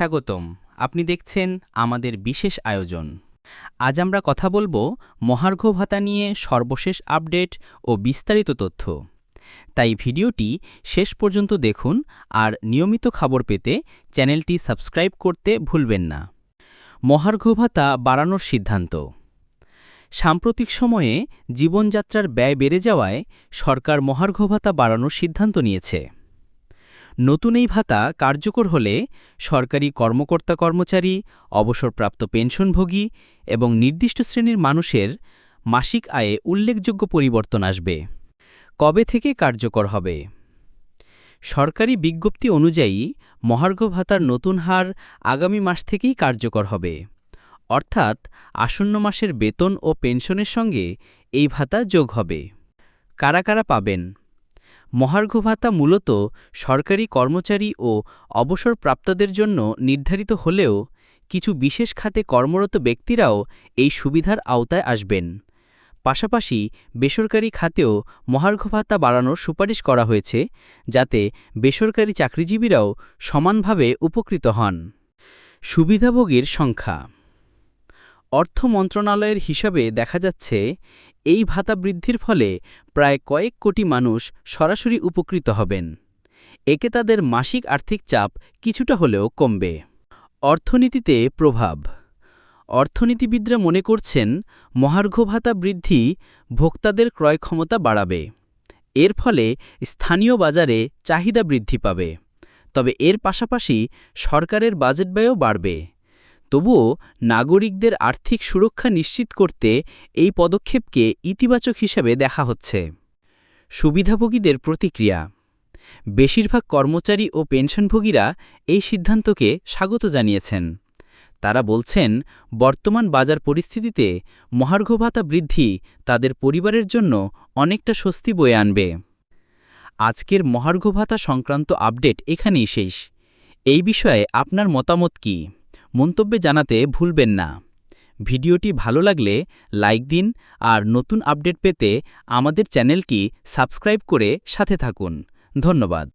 স্বাগতম। আপনি দেখছেন আমাদের বিশেষ আয়োজন। আজ আমরা কথা বলব মহার্ঘ ভাতা নিয়ে সর্বশেষ আপডেট ও বিস্তারিত তথ্য। তাই ভিডিওটি শেষ পর্যন্ত দেখুন আর নিয়মিত খবর পেতে চ্যানেলটি সাবস্ক্রাইব করতে ভুলবেন না। মহার্ঘ ভাতা বাড়ানোর সিদ্ধান্ত। সাম্প্রতিক সময়ে জীবনযাত্রার ব্যয় বেড়ে যাওয়ায় সরকার মহার্ঘ ভাতা বাড়ানোর সিদ্ধান্ত নিয়েছে। নতুন এই ভাতা কার্যকর হলে সরকারি কর্মকর্তা কর্মচারী, অবসরপ্রাপ্ত পেনশনভোগী এবং নির্দিষ্ট শ্রেণির মানুষের মাসিক আয়ে উল্লেখযোগ্য পরিবর্তন আসবে। কবে থেকে কার্যকর হবে? সরকারি বিজ্ঞপ্তি অনুযায়ী মহার্ঘ ভাতার নতুন হার আগামী মাস থেকেই কার্যকর হবে। অর্থাৎ আসন্ন মাসের বেতন ও পেনশনের সঙ্গে এই ভাতা যোগ হবে। কারা কারা পাবেন? মহার্ঘ ভাতা মূলত সরকারি কর্মচারী ও অবসরপ্রাপ্তদের জন্য নির্ধারিত হলেও কিছু বিশেষ খাতে কর্মরত ব্যক্তিরাও এই সুবিধার আওতায় আসবেন। পাশাপাশি বেসরকারি খাতেও মহার্ঘ ভাতা বাড়ানোর সুপারিশ করা হয়েছে, যাতে বেসরকারি চাকরিজীবীরাও সমানভাবে উপকৃত হন। সুবিধাভোগীর সংখ্যা অর্থ মন্ত্রণালয়ের হিসাবে দেখা যাচ্ছে, এই ভাতা বৃদ্ধির ফলে প্রায় কয়েক কোটি মানুষ সরাসরি উপকৃত হবেন। একে তাদের মাসিক আর্থিক চাপ কিছুটা হলেও কমবে। অর্থনীতিতে প্রভাব। অর্থনীতিবিদরা মনে করছেন, মহার্ঘ ভাতা বৃদ্ধি ভোক্তাদের ক্রয় ক্ষমতা বাড়াবে। এর ফলে স্থানীয় বাজারে চাহিদা বৃদ্ধি পাবে। তবে এর পাশাপাশি সরকারের বাজেট ব্যয়ও বাড়বে। তবুও নাগরিকদের আর্থিক সুরক্ষা নিশ্চিত করতে এই পদক্ষেপকে ইতিবাচক হিসেবে দেখা হচ্ছে। সুবিধাভোগীদের প্রতিক্রিয়া। বেশিরভাগ কর্মচারী ও পেনশনভোগীরা এই সিদ্ধান্তকে স্বাগত জানিয়েছেন। তারা বলছেন, বর্তমান বাজার পরিস্থিতিতে মহার্ঘ ভাতা বৃদ্ধি তাদের পরিবারের জন্য অনেকটা স্বস্তি বয়ে আনবে। আজকের মহার্ঘ ভাতা সংক্রান্ত আপডেট এখানেই শেষ। এই বিষয়ে আপনার মতামত কী? মন্তব্যে জানাতে ভুলবেন না। ভিডিওটি ভালো লাগলে লাইক দিন আর নতুন আপডেট পেতে আমাদের চ্যানেলটি সাবস্ক্রাইব করে সাথে থাকুন। ধন্যবাদ।